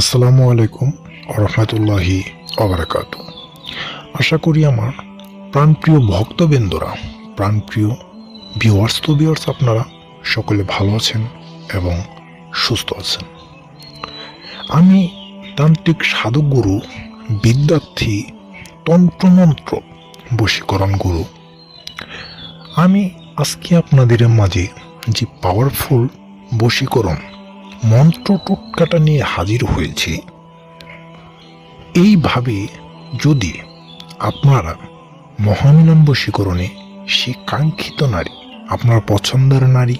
আসসালামু আলাইকুম রহমতুল্লাহি অবরাকাত আশা করি আমার প্রাণপ্রিয় ভক্তবৃন্দরা, প্রাণপ্রিয় ভিওয়ার্স তো ভিউয়ার্স আপনারা সকলে ভালো আছেন এবং সুস্থ আছেন। আমি তান্ত্রিক সাধক গুরু বিদ্যার্থী, তন্ত্রমন্ত্র, বশীকরণ গুরু। আমি আজকে আপনাদের মাঝে যে পাওয়ারফুল বশীকরণ মন্ত্র টোটকাটা নিয়ে হাজির হয়েছি। এইভাবে যদি আপনারা মহামিলন বশীকরণে সে কাঙ্ক্ষিত নারী, আপনার পছন্দের নারী,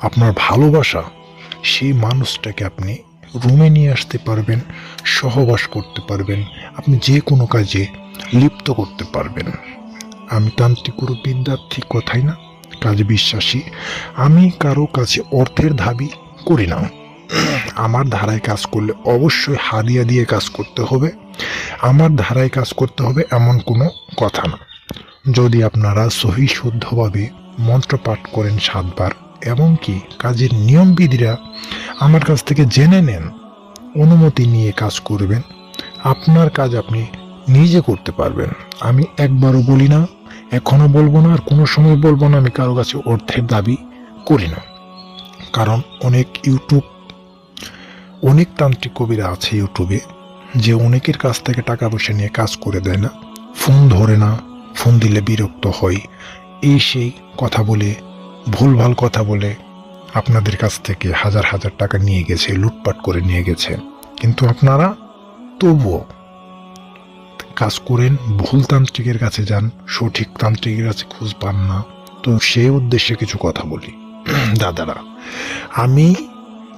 আপনার ভালোবাসা সেই মানুষটাকে আপনি রুমে নিয়ে আসতে পারবেন, সহবাস করতে পারবেন, আপনি যে কোনো কাজে লিপ্ত করতে পারবেন। আমি তান্ত্রিক গুরু বিদ্যার্থী কথাই না, কাজে বিশ্বাসী। আমি কারও কাছে অর্থের দাবি করি না। আমার ধারায় কাজ করলে অবশ্যই হাদিয়া দিয়ে কাজ করতে হবে। আমার ধারায় কাজ করতে হবে এমন কোনো কথা না। যদি আপনারা সহি শুদ্ধভাবে মন্ত্র পাঠ করেন সাতবার, এবং কি কাজের নিয়মবিধিরা আমার কাছ থেকে জেনে নেন, অনুমতি নিয়ে কাজ করবেন, আপনার কাজ আপনি নিজে করতে পারবেন। আমি একবারও বলি না এখনও বলব না, আর কোনো সময় বলব না, আমি কারও কাছে অর্থের দাবি করি না। কারণ অনেক ইউটিউব অনেক তান্ত্রিক কবিরা আছে ইউটিউবে যে অনেকের কাছ থেকে টাকা পয়সা নিয়ে কাজ করে দেয় না। ফোন ধরে না, ফোন দিলে বিরক্ত হয়। এই সেই কথা বলে, ভুলভাল কথা বলে আপনাদের কাছ থেকে হাজার হাজার টাকা নিয়ে গেছে, লুটপাট করে নিয়ে গেছে। কিন্তু আপনারা তবুও কাজ করেন, ভুল তান্ত্রিকের কাছে যান, সঠিক তান্ত্রিকের কাছে খোঁজ পান না। তো সেই উদ্দেশ্যে কিছু কথা বলি। দাদারা, আমি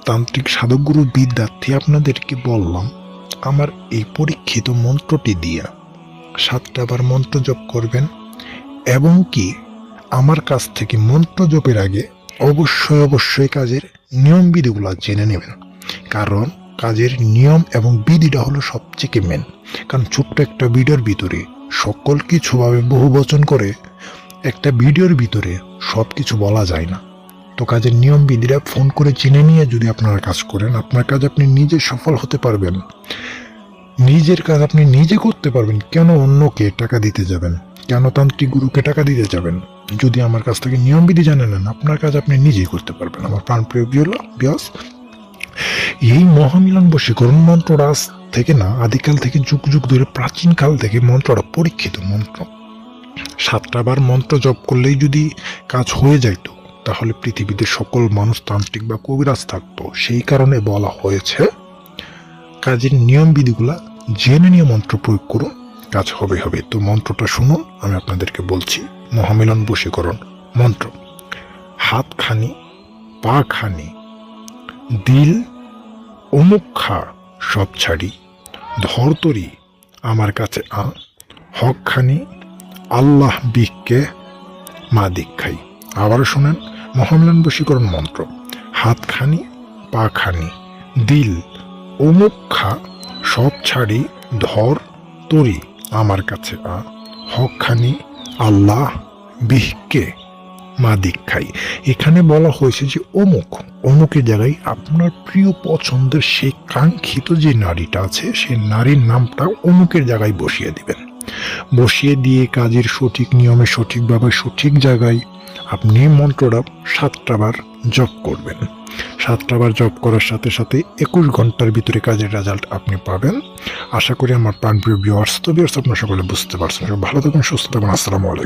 তান্ত্রিক সাধকগুরু বিদ্যার্থী আপনাদেরকে বললাম, আমার এই পরীক্ষিত মন্ত্রটি দিয়া সাতটা বার মন্ত্র জপ করবেন এবং কি আমার কাছ থেকে মন্ত্র জপের আগে অবশ্যই অবশ্যই কাজের নিয়ম বিধিগুলো জেনে নেবেন। কারণ কাজের নিয়ম এবং বিধিটা হলো সবথেকে মেন কারণ ছোট্ট একটা ভিডিওর ভিতরে সকল কিছুভাবে বহু বচন করে একটা ভিডিওর ভিতরে সব কিছু বলা যায় না। তো কাজের নিয়ম বিধিরা ফোন করে চিনে নিয়ে যদি আপনারা কাজ করেন, আপনার কাজ আপনি নিজে সফল হতে পারবেন। নিজের কাজ আপনি নিজে করতে পারবেন। কেন অন্যকে টাকা দিতে যাবেন? কেন তান্ত্রিক গুরুকে টাকা দিতে যাবেন? যদি আমার কাছ থেকে নিয়ম বিধি জানে নেন, আপনার কাজ আপনি নিজেই করতে পারবেন। আমার প্রাণ প্রাণপ্রিয় বিয়স এই মহামিলন বশীকরণ মন্ত্রটা আজ থেকে না, আদিকাল থেকে যুগ যুগ ধরে প্রাচীন কাল থেকে মন্ত্রটা পরীক্ষিত মন্ত্র। সাতটা বার মন্ত্র জপ করলেই যদি কাজ হয়ে যাইতো তাহলে পৃথিবীতে সকল মানুষ তান্ত্রিক বা কবিরাজ থাকতো। সেই কারণে বলা হয়েছে, কাজের নিয়ম বিধিগুলা জেনে নিয়ে মন্ত্র প্রয়োগ করুন, কাজ হবে হবে। তো মন্ত্রটা শুনুন, আমি আপনাদেরকে বলছি, মহামিলন বশীকরণ মন্ত্র। হাত খানি পা খানি দিল অমুক খা সব ছাড়ি, ধরতরি আমার কাছে আ, হকখানি, আল্লাহ বিককে মা দীক্ষাই আবার শোনেন, মহামিলন বশীকরণ মন্ত্র। হাতখানি পা খানি, দিল, অমুক খা, সব ছাড়ি, ধর, তরি আমার কাছে আ। হকখানি আল্লাহ, বিহকে মা দীক্ষাই। এখানে বলা হয়েছে যে অমুক, অমুকের জায়গায় আপনার প্রিয় পছন্দের সেই কাঙ্ক্ষিত যে নারীটা আছে সেই নারীর নামটা অমুকের জায়গায় বসিয়ে দিবেন। বসিয়ে দিয়ে কাজের সঠিক নিয়মে, সঠিকভাবে, সঠিক জায়গায় আপনি মন্ত্রটা সাতটা বার জপ করবেন। সাতটা বার জব করার সাথে সাথে একুশ ঘণ্টার ভিতরে কাজের রেজাল্ট আপনি পাবেন। আশা করি আমার প্রাণপ্রিয় বিয়ার্স তো বিয়ার্স আপনার সকলে বুঝতে পারছেন। ভালো থাকুন, সুস্থ থাকুন। আসসালামু